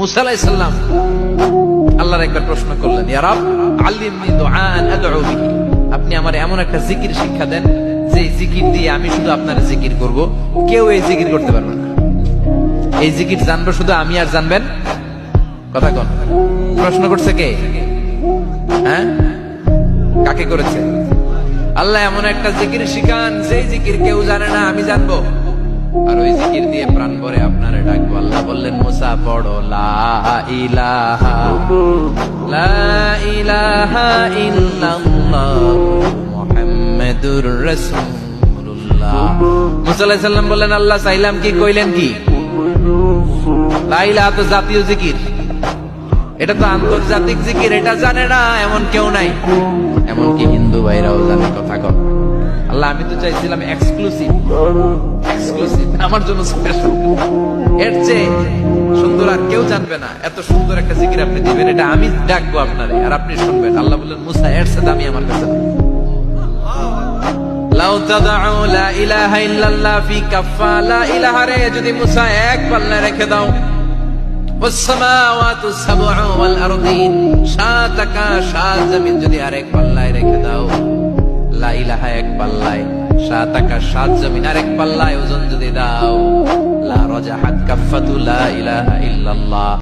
মুসা আলাইহিস আল্লাহর একবার প্রশ্ন করলেন আপনি আমার এমন একটা জিকির শিক্ষা দেন যে জিকির দিয়ে আমি শুধু আপনার জিকির করব। কেউ এই জিকির করতে পারবে না। এই জিকির জানব শুধু আমি আর জানবেন? কথা কোন। প্রশ্ন করছে কে? হ্যাঁ? কাকে করেছে? আল্লাহ এমন একটা জিকির শিখান, যেই জিকির কেউ জানে না, আমি জানব। আর ওই জিকির দিয়ে প্রাণ ভরে আপনার মুসা পড়ো লা ইলাহা লা ইলাহা ইল্লাল্লাহ মুহাম্মাদুর বললেন, আল্লাহ চাইলাম কি, কইলেন কি? লা ইলাহা তো জাতীয় জিকির। এটা তো আন্তর্জাতিক জিকির, এটা জানে না, এমন কেউ নাই। এমনকি হিন্দু ভাইরাও জানে, কথা কন। আল্লাহ, আমি তো চাইছিলাম এক্সক্লুসিভ এক্সক্লুসিভ আমার জন্য স্পেশাল এর চেয়ে আর কেউ জানবে না। এত সুন্দর একটা জিকির আপনি দিবেন, এটা আমি ডাকবো আপনারে। আর আপনি শুনবেন, আল্লাহ বললেন, মুসা, এর সাথে আমি আমার কাছে যদি মুসা রেখে দাও। সাত জমিন যদি আরেক পাল্লায় রেখে দাও। লাইলাহা এক পাল্লায় সাত আকাশ সাত জমিন আরেক পাল্লায় ওজন যদি দাও। লা রাজাহাত কাফাতু লা ইলাহা ইল্লাল্লাহ